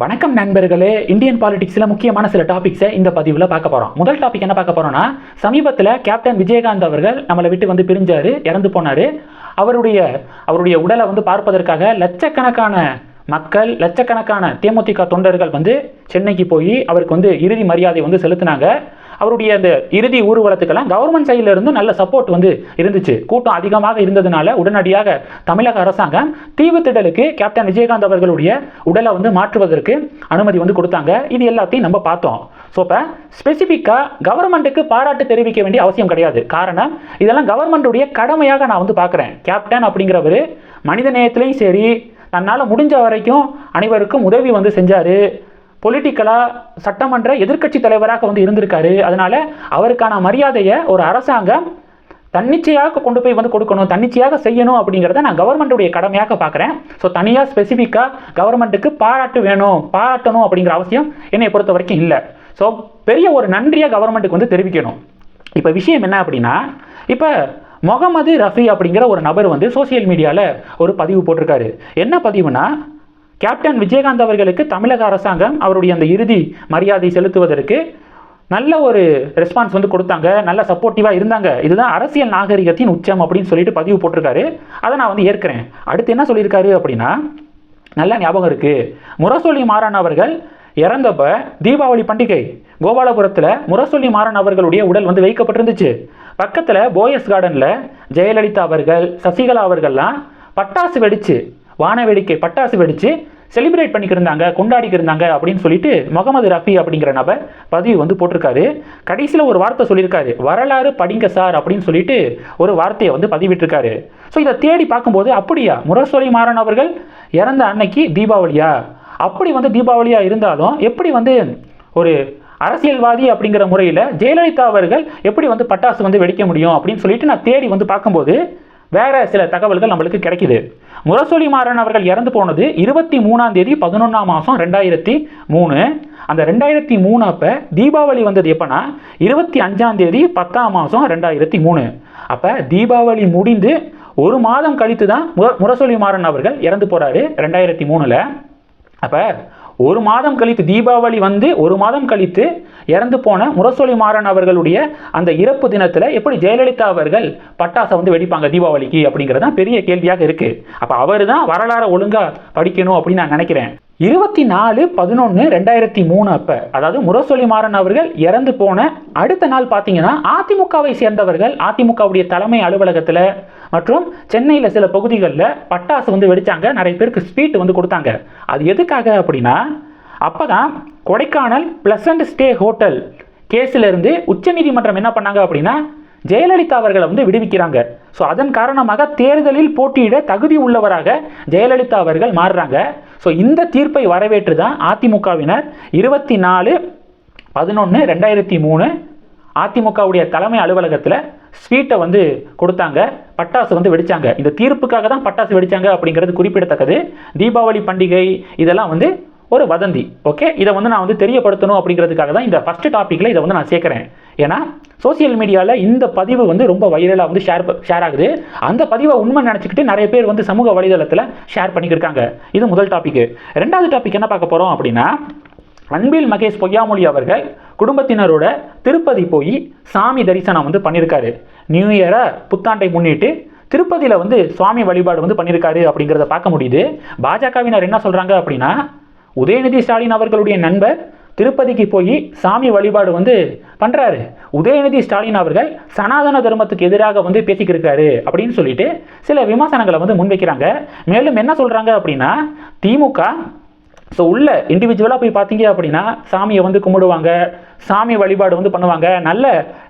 வணக்கம் நண்பர்களே. இந்தியன் பாலிடிக்ஸில் முக்கியமான சில டாபிக்ஸை இந்த பதிவில் பார்க்க போகிறோம் முதல் டாபிக் என்ன பார்க்க போகிறோம்னா சமீபத்தில் கேப்டன் விஜயகாந்த் அவர்கள் நம்மளை விட்டு வந்து பிரிஞ்சார் இறந்து போனார். அவருடைய அவருடைய உடலை வந்து பார்ப்பதற்காக லட்சக்கணக்கான மக்கள் லட்சக்கணக்கான தேமுதிக தொண்டர்கள் வந்து சென்னைக்கு போய் அவருக்கு வந்து இறுதி மரியாதை வந்து செலுத்தினாங்க. அவருடைய அந்த இறுதி ஊர்வலத்துக்கெல்லாம் கவர்மெண்ட் சைடில் இருந்தும் நல்ல சப்போர்ட் வந்து இருந்துச்சு. கூட்டம் அதிகமாக இருந்ததுனால உடனடியாக தமிழக அரசாங்கம் தீவுத்திடலுக்கு கேப்டன் விஜயகாந்த் அவர்களுடைய உடலை வந்து மாற்றுவதற்கு அனுமதி வந்து கொடுத்தாங்க. இது எல்லாத்தையும் நம்ம பார்த்தோம். ஸோ இப்போ ஸ்பெசிஃபிக்காக கவர்மெண்ட்டுக்கு பாராட்டு தெரிவிக்க வேண்டிய அவசியம் கிடையாது. காரணம் இதெல்லாம் கவர்மெண்ட்டுடைய கடமையாக நான் வந்து பார்க்குறேன். கேப்டன் அப்படிங்கிறவர் மனித நேயத்துலேயும் சரி தன்னால் முடிஞ்ச வரைக்கும் அனைவருக்கும் உதவி வந்து செஞ்சார். பொலிட்டிக்கலாக சட்டமன்ற எதிர்க்கட்சி தலைவராக வந்து இருந்திருக்காரு. அதனால் அவருக்கான மரியாதையை ஒரு அரசாங்கம் தன்னிச்சையாக கொண்டு போய் வந்து கொடுக்கணும் தன்னிச்சையாக செய்யணும் அப்படிங்கிறத நான் கவர்மெண்ட்டுடைய கடமையாக பார்க்குறேன். ஸோ தனியாக ஸ்பெசிஃபிக்காக கவர்மெண்ட்டுக்கு பாராட்டு வேணும் பாராட்டணும் அப்படிங்கிற அவசியம் என்னை பொறுத்த வரைக்கும் இல்லை. ஸோ பெரிய ஒரு நன்றியாக கவர்மெண்ட்டுக்கு வந்து தெரிவிக்கணும். இப்போ விஷயம் என்ன அப்படின்னா இப்போ முகமது ரஃபி அப்படிங்கிற ஒரு நபர் வந்து சோஷியல் மீடியாவில் ஒரு பதிவு போட்டிருக்காரு. என்ன பதிவுனா கேப்டன் விஜயகாந்த் அவர்களுக்கு தமிழக அரசாங்கம் அவருடைய அந்த இறுதி மரியாதை செலுத்துவதற்கு நல்ல ஒரு ரெஸ்பான்ஸ் வந்து கொடுத்தாங்க. நல்ல சப்போர்ட்டிவாக இருந்தாங்க. இதுதான் அரசியல் நாகரிகத்தின் உச்சம் அப்படின்னு சொல்லிட்டு பதிவு போட்டிருக்காரு. அதை நான் வந்து ஏற்கிறேன். அடுத்து என்ன சொல்லியிருக்காரு அப்படின்னா நல்ல ஞாபகம் இருக்குது முரசொலி மாறன் அவர்கள் இறந்தப்ப தீபாவளி பண்டிகை கோபாலபுரத்தில் முரசொலி மாறன் அவர்களுடைய உடல் வந்து வைக்கப்பட்டிருந்துச்சு. பக்கத்தில் போயஸ் கார்டனில் ஜெயலலிதா அவர்கள் சசிகலா அவர்கள்லாம் பட்டாசு வெடிச்சு வான வேடிக்கை பட்டாசு வெடித்து செலிப்ரேட் பண்ணிக்கிருந்தாங்க கொண்டாடிக்கிருந்தாங்க அப்படின்னு சொல்லிட்டு முகமது ரஃபி அப்படிங்கிற நபர் பதிவு வந்து போட்டிருக்காரு. கடைசியில் ஒரு வார்த்தை சொல்லியிருக்காரு. வரலாறு படிங்க சார் அப்படின்னு சொல்லிட்டு ஒரு வார்த்தையை வந்து பதிவிட்டிருக்காரு. ஸோ இதை தேடி பார்க்கும்போது அப்படியா? முரசொலி மாறன் அவர்கள் இறந்த அன்னைக்கு தீபாவளியா? அப்படி வந்து தீபாவளியாக இருந்தாலும் எப்படி வந்து ஒரு அரசியல்வாதி அப்படிங்கிற முறையில் ஜெயலலிதா அவர்கள் எப்படி வந்து பட்டாசு வந்து வெடிக்க முடியும் அப்படின்னு சொல்லிட்டு நான் தேடி வந்து பார்க்கும்போது வேற சில தகவல்கள் நம்மளுக்கு கிடைக்குது. முரசொலி மாறன் அவர்கள் இறந்து போனது இருபத்தி மூணாம் தேதி பதினொன்றாம் மாதம் ரெண்டாயிரத்தி மூணு. அந்த ரெண்டாயிரத்தி மூணு அப்போ தீபாவளி வந்தது எப்போனா இருபத்தி அஞ்சாம் தேதி பத்தாம் மாதம் ரெண்டாயிரத்தி மூணு. அப்போ தீபாவளி முடிந்து ஒரு மாதம் கழித்து தான் முர முரசொலி மாறன் அவர்கள் இறந்து போகிறாரு ரெண்டாயிரத்தி மூணில். அப்போ ஒரு மாதம் கழித்து தீபாவளி வந்து ஒரு மாதம் கழித்து இறந்து போன முரசொலி மாறன் அவர்களுடைய அந்த இறப்பு தினத்தில் எப்படி ஜெயலலிதா அவர்கள் பட்டாசை வந்து வெடிப்பாங்க தீபாவளிக்கு அப்படிங்கிறது தான் பெரிய கேள்வியாக இருக்குது அப்போ அவர் தான் வரலாறை ஒழுங்காக படிக்கணும் அப்படின்னு நான் நினைக்கிறேன். இருபத்தி நாலு பதினொன்று ரெண்டாயிரத்தி மூணு அப்போ. அதாவது முரசொலி மாறன் அவர்கள் இறந்து போன அடுத்த நாள் பார்த்தீங்கன்னா அதிமுகவை சேர்ந்தவர்கள் அதிமுகவுடைய தலைமை அலுவலகத்தில் மற்றும் சென்னையில் சில பகுதிகளில் பட்டாசு வந்து வெடித்தாங்க நிறைய பேருக்கு ஸ்வீட் வந்து கொடுத்தாங்க. அது எதுக்காக அப்படின்னா அப்போ தான் கொடைக்கானல் பிளசண்ட் ஸ்டே ஹோட்டல் கேஸிலிருந்து உச்சநீதிமன்றம் என்ன பண்ணாங்க அப்படின்னா ஜெயலலிதா அவர்களை வந்து விடுவிக்கிறாங்க. ஸோ அதன் காரணமாக தேர்தலில் போட்டியிட தகுதி உள்ளவராக ஜெயலலிதா அவர்கள் மாறுறாங்க. ஸோ இந்த தீர்ப்பை வரவேற்று தான் அதிமுகவினர் இருபத்தி நாலு பதினொன்று ரெண்டாயிரத்தி மூணு அதிமுகவுடைய தலைமை அலுவலகத்தில் ஸ்வீட்டை வந்து கொடுத்தாங்க. பட்டாசு வந்து வெடிச்சாங்க. இந்த தீர்ப்புக்காக தான் பட்டாசு வெடிச்சாங்க அப்படிங்கிறது குறிப்பிடத்தக்கது. தீபாவளி பண்டிகை இதெல்லாம் வந்து ஒரு வதந்தி. ஓகே இதை வந்து நான் வந்து தெரியப்படுத்தணும் அப்படிங்கிறதுக்காக தான் இந்த ஃபஸ்ட்டு டாப்பிக்கில் இதை வந்து நான் சேர்க்குறேன். ஏன்னா சோசியல் மீடியாவில் இந்த பதிவு வந்து ரொம்ப வைரலாக வந்து ஷேர் ஷேர் ஆகுது. அந்த பதிவை உண்மை நினச்சிக்கிட்டு நிறைய பேர் வந்து சமூக வலைதளத்தில் ஷேர் பண்ணிக்கிருக்காங்க. இது முதல் டாபிக் ரெண்டாவது டாபிக் என்ன பார்க்க போகிறோம் அப்படின்னா அன்பில் மகேஷ் பொய்யாமொழி அவர்கள் குடும்பத்தினரோட திருப்பதி போய் சாமி தரிசனம் வந்து பண்ணியிருக்காரு நியூ இயரை புத்தாண்டை முன்னிட்டு திருப்பதியில் வந்து சுவாமி வழிபாடு வந்து பண்ணியிருக்காரு அப்படிங்கிறத பார்க்க முடியுது. பாஜகவினர் என்ன சொல்கிறாங்க அப்படின்னா உதயநிதி ஸ்டாலின் அவர்களுடைய நண்பர் திருப்பதிக்கு போய் சாமி வழிபாடு வந்து பண்ணுறாரு உதயநிதி ஸ்டாலின் அவர்கள் சனாதன தர்மத்துக்கு எதிராக வந்து பேசிக்கிருக்காரு அப்படின்னு சொல்லிட்டு சில விமர்சனங்களை வந்து முன்வைக்கிறாங்க. மேலும் என்ன சொல்கிறாங்க அப்படின்னா திமுக ஸோ உள்ள இண்டிவிஜுவலாக போய் பார்த்தீங்க அப்படின்னா சாமியை வந்து கும்பிடுவாங்க சாமி வழிபாடு வந்து பண்ணுவாங்க. நல்ல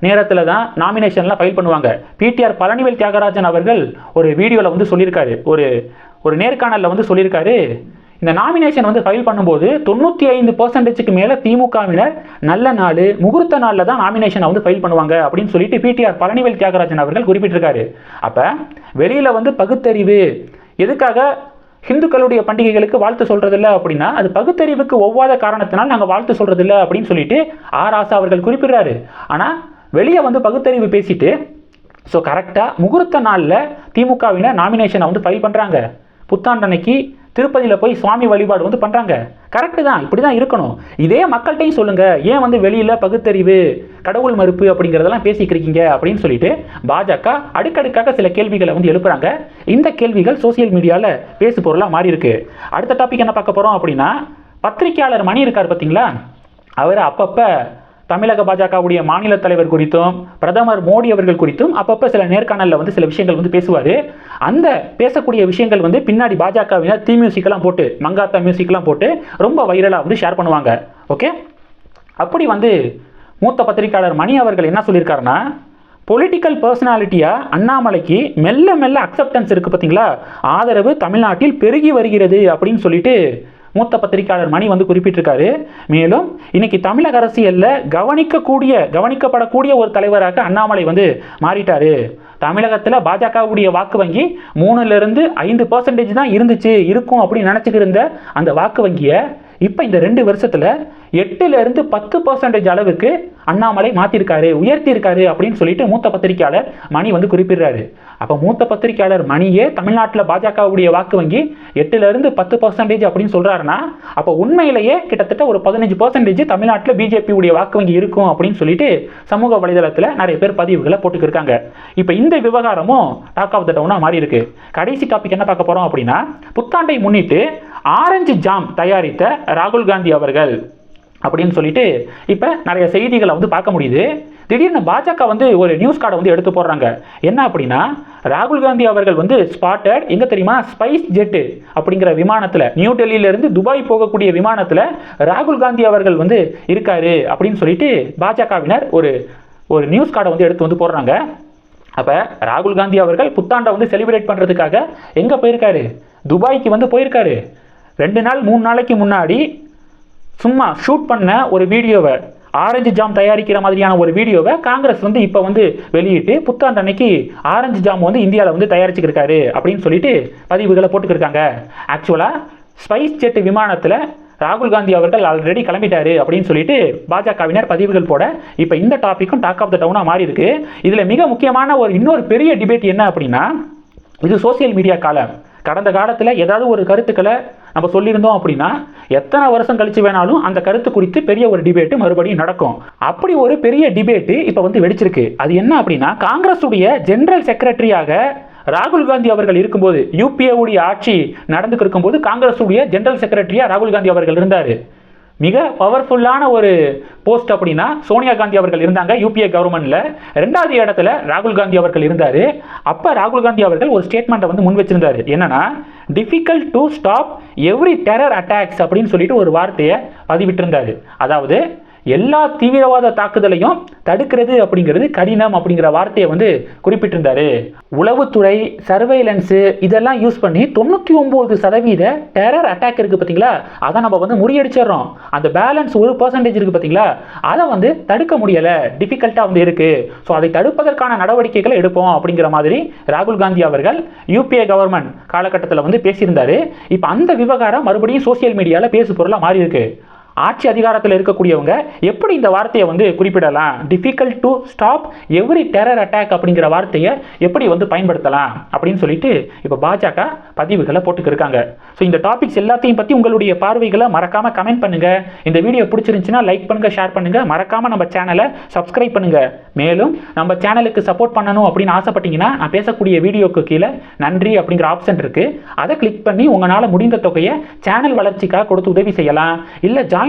நேரத்தில் தான் நாமினேஷன்லாம் ஃபைல் பண்ணுவாங்க. பிடிஆர் பழனிவேல் தியாகராஜன் அவர்கள் ஒரு வீடியோவில் வந்து சொல்லியிருக்காரு. ஒரு ஒரு நேர்காணலில் வந்து சொல்லியிருக்காரு. இந்த நாமினேஷன் வந்து ஃபைல் பண்ணும்போது தொண்ணூற்றி ஐந்து பர்சன்டேஜுக்கு மேலே திமுகவினர் நல்ல நாள் முகூர்த்த நாளில் தான் நாமினேஷனை வந்து ஃபைல் பண்ணுவாங்க அப்படின்னு சொல்லிட்டு பிடிஆர் பழனிவேல் தியாகராஜன் அவர்கள் குறிப்பிட்டிருக்காரு. அப்போ வெளியில் வந்து பகுத்தறிவு எதுக்காக ஹிந்துக்களுடைய பண்டிகைகளுக்கு வாழ்த்து சொல்கிறதில்ல அப்படின்னா அது பகுத்தறிவுக்கு ஒவ்வாத காரணத்தினால் நாங்கள் வாழ்த்து சொல்கிறதில்ல அப்படின்னு சொல்லிட்டு ஆர் ஆசா அவர்கள் குறிப்பிடுறாரு. ஆனால் வெளியே வந்து பகுத்தறிவு பேசிட்டு ஸோ கரெக்டாக முகூர்த்த நாளில் திமுகவினர் நாமினேஷனை வந்து ஃபைல் பண்ணுறாங்க புத்தாண்டன்னைக்கு திருப்பதியில் போய் சுவாமி வழிபாடு வந்து பண்ணுறாங்க கரெக்டு தான் இப்படி தான் இருக்கணும். இதே மக்கள்கிட்டையும் சொல்லுங்கள் ஏன் வந்து வெளியில் பகுத்தறிவு கடவுள் மறுப்பு அப்படிங்கிறதெல்லாம் பேசிக்கிறீங்க அப்படின்னு சொல்லிட்டு பாஜக அடுக்கடுக்காக சில கேள்விகளை வந்து எழுப்புறாங்க. இந்த கேள்விகள் சோசியல் மீடியாவில் பேசு பொருளாக மாறி இருக்கு. அடுத்த டாபிக் என்ன பார்க்க போகிறோம் அப்படின்னா பத்திரிக்கையாளர் மணி இருக்கார் பார்த்தீங்களா அவர் அப்பப்போ தமிழக பாஜகவுடைய மாநில தலைவர் குறித்தும் பிரதமர் மோடி அவர்கள் குறித்தும் அப்பப்போ சில நேர்காணலில் வந்து சில விஷயங்கள் வந்து பேசுவார். அந்த பேசக்கூடிய விஷயங்கள் வந்து பின்னாடி பாஜகவினர் தீ மியூசிக்கெல்லாம் போட்டு மங்காத்தா மியூசிக்லாம் போட்டு ரொம்ப வைரலாக வந்து ஷேர் பண்ணுவாங்க. ஓகே அப்படி வந்து மூத்த பத்திரிகையாளர் மணி அவர்கள் என்ன சொல்லியிருக்காருன்னா பொலிட்டிக்கல் பர்சனாலிட்டியாக அண்ணாமலைக்கு மெல்ல மெல்ல அக்செப்டன்ஸ் இருக்குது பார்த்தீங்களா ஆதரவு தமிழ்நாட்டில் பெருகி வருகிறது அப்படின்னு சொல்லிட்டு மூத்த பத்திரிகையாளர் மணி வந்து குறிப்பிட்டிருக்காரு. மேலும் இன்னைக்கு தமிழக அரசியலில் கவனிக்கக்கூடிய கவனிக்கப்படக்கூடிய ஒரு தலைவராக அண்ணாமலை வந்து மாறிட்டாரு. தமிழகத்தில் பாஜகவுடைய வாக்கு வங்கி மூணுலேருந்து ஐந்து பர்சன்டேஜ் தான் இருந்துச்சு இருக்கும் அப்படின்னு நினச்சிட்டு இருந்த அந்த வாக்கு வங்கியை இப்போ இந்த ரெண்டு வருஷத்தில் எட்டுலேருந்து பத்து பர்சன்டேஜ் அளவுக்கு அண்ணாமலை மாற்றிருக்காரு உயர்த்தியிருக்காரு அப்படின்னு சொல்லிட்டு மூத்த பத்திரிகையாளர் மணி வந்து குறிப்பிடுறாரு. அப்போ மூத்த பத்திரிகையாளர் மணியே தமிழ்நாட்டில் பாஜகவுடைய வாக்கு வங்கி எட்டுலேருந்து பத்து பர்சன்டேஜ் அப்படின்னு சொல்கிறாருன்னா அப்போ உண்மையிலேயே கிட்டத்தட்ட ஒரு பதினஞ்சு பர்சன்டேஜ் தமிழ்நாட்டில் பிஜேபியுடைய வாக்கு வங்கி இருக்கும் அப்படின்னு சொல்லிட்டு சமூக வலைதளத்தில் நிறைய பேர் பதிவுகளை போட்டுக்கிருக்காங்க. இப்போ இந்த விவகாரமும் டாக் ஆஃப் த டவுனாக மாறி இருக்கு கடைசி டாபிக் என்ன பார்க்க போகிறோம் அப்படின்னா புத்தாண்டை முன்னிட்டு ஆரஞ்சு ஜாம் தயாரித்த ராகுல் காந்தி அவர்கள் அப்படின்னு சொல்லிட்டு இப்போ நிறைய செய்திகளை வந்து பார்க்க முடியுது. திடீர்னு பாஜக வந்து ஒரு நியூஸ் கார்டை வந்து எடுத்து போடுறாங்க. என்ன அப்படின்னா ராகுல் காந்தி அவர்கள் வந்து ஸ்பாட்டட் எங்கே தெரியுமா? ஸ்பைஸ் ஜெட்டு அப்படிங்கிற விமானத்தில் நியூ டெல்லியிலேருந்து துபாய் போகக்கூடிய விமானத்தில் ராகுல் காந்தி அவர்கள் வந்து இருக்காரு அப்படின்னு சொல்லிட்டு பாஜகவினர் ஒரு ஒரு நியூஸ் கார்டை வந்து எடுத்து வந்து போடுறாங்க. அப்போ ராகுல் காந்தி அவர்கள் புத்தாண்டை வந்து செலிப்ரேட் பண்ணுறதுக்காக எங்கே போயிருக்காரு? துபாய்க்கு வந்து போயிருக்காரு. ரெண்டு நாள் மூணு நாளைக்கு முன்னாடி சும்மா ஷூட் பண்ண ஒரு வீடியோவை ஆரஞ்சு ஜாம் தயாரிக்கிற மாதிரியான ஒரு வீடியோவை காங்கிரஸ் வந்து இப்போ வந்து வெளியிட்டு புத்தாண்டு அன்னைக்கு ஆரஞ்சு ஜாம் வந்து இந்தியாவில் வந்து தயாரிச்சுக்கிருக்காரு அப்படின்னு சொல்லிட்டு பதிவுகளை போட்டுக்கிருக்காங்க. ஆக்சுவலாக ஸ்பைஸ் ஜெட் விமானத்தில் ராகுல் காந்தி அவர்கள் ஆல்ரெடி கிளம்பிட்டாரு அப்படின்னு சொல்லிட்டு பாஜகவினர் பதிவுகள் போட இப்போ இந்த டாப்பிக்கும் டாக் ஆஃப் த டவுனாக மாறி இருக்கு இதில் மிக முக்கியமான ஒரு இன்னொரு பெரிய டிபேட் என்ன அப்படின்னா இது சோசியல் மீடியா காலம். கடந்த காலத்தில் ஏதாவது ஒரு கருத்துக்களை நம்ம சொல்லியிருந்தோம் அப்படின்னா எத்தனை வருஷம் கழித்து வேணாலும் அந்த கருத்து குறித்து பெரிய ஒரு டிபேட்டு மறுபடியும் நடக்கும். அப்படி ஒரு பெரிய டிபேட்டு இப்போ வந்து வெடிச்சிருக்கு. அது என்ன அப்படின்னா காங்கிரஸுடைய ஜெனரல் செக்ரட்டரியாக ராகுல் காந்தி அவர்கள் இருக்கும்போது யூபிஏ உடைய ஆட்சி நடந்துக்கு இருக்கும்போது காங்கிரஸுடைய ஜெனரல் செக்ரட்டரியாக ராகுல் காந்தி அவர்கள் இருந்தார். மிக பவர்ஃபுல்லான ஒரு போஸ்ட் அப்படின்னா சோனியா காந்தி அவர்கள் இருந்தாங்க யூபிஏ கவர்மெண்ட்ல ரெண்டாவது இடத்துல ராகுல் காந்தி அவர்கள் இருந்தார். அப்போ ராகுல் காந்தி அவர்கள் ஒரு ஸ்டேட்மெண்ட்டை வந்து முன் வச்சிருந்தார். என்னன்னா difficult to stop every terror attacks அப்படின்னு சொல்லிட்டு ஒரு வார்த்தையை பதிவிட்டிருந்தார். அதாவது எல்லா தீவிரவாத தாக்குதலையும் தடுக்கிறது அப்படிங்கிறது கடினம் அப்படிங்கிற வார்த்தையை வந்து குறிப்பிட்டிருந்தாரு. உளவுத்துறை சர்வைலன்ஸு இதெல்லாம் யூஸ் பண்ணி தொண்ணூற்றி ஒம்பது சதவீத டெரர் அட்டாக் இருக்குது பார்த்தீங்களா? அதை நம்ம வந்து முறியடிச்சிடுறோம். அந்த பேலன்ஸ் ஒரு பர்சன்டேஜ் இருக்குது பார்த்தீங்களா? அதை வந்து தடுக்க முடியலை. டிஃபிகல்ட்டாக வந்து இருக்குது ஸோ அதை தடுப்பதற்கான நடவடிக்கைகளை எடுப்போம் அப்படிங்கிற மாதிரி ராகுல் காந்தி அவர்கள் யூபிஏ கவர்மெண்ட் காலகட்டத்தில் வந்து பேசியிருந்தாரு. இப்போ அந்த விவகாரம் மறுபடியும் சோசியல் மீடியாவில் பேசு பொருளாக மாறி இருக்குது ஆட்சி அதிகாரத்தில் இருக்கக்கூடியவங்க எப்படி இந்த வார்த்தையை வந்து குறிப்பிடலாம்? Difficult to stop every terror attack அப்படிங்கிற வார்த்தையை எப்படி வந்து பயன்படுத்தலாம்? அப்படின்னு சொல்லிட்டு இப்போ பாஜக பதிவுகளை போட்டுக்கிருக்காங்க. ஸோ இந்த டாபிக்ஸ் எல்லாத்தையும் பற்றி உங்களுடைய பார்வைகளை மறக்காம கமெண்ட் பண்ணுங்க. இந்த வீடியோ பிடிச்சிருந்துச்சுன்னா லைக் பண்ணுங்க ஷேர் பண்ணுங்க. மறக்காம நம்ம சேனலை சப்ஸ்கிரைப் பண்ணுங்க. மேலும் நம்ம சேனலுக்கு சப்போர்ட் பண்ணணும் அப்படின்னு ஆசைப்பட்டீங்கன்னா நான் பேசக்கூடிய வீடியோக்கு கீழே நன்றி அப்படிங்கிற ஆப்ஷன் இருக்கு. அதை கிளிக் பண்ணி உங்களால் முடிந்த தொகையை சேனல் வளர்ச்சிக்காக கொடுத்து உதவி செய்யலாம். இல்லை ஜாயின்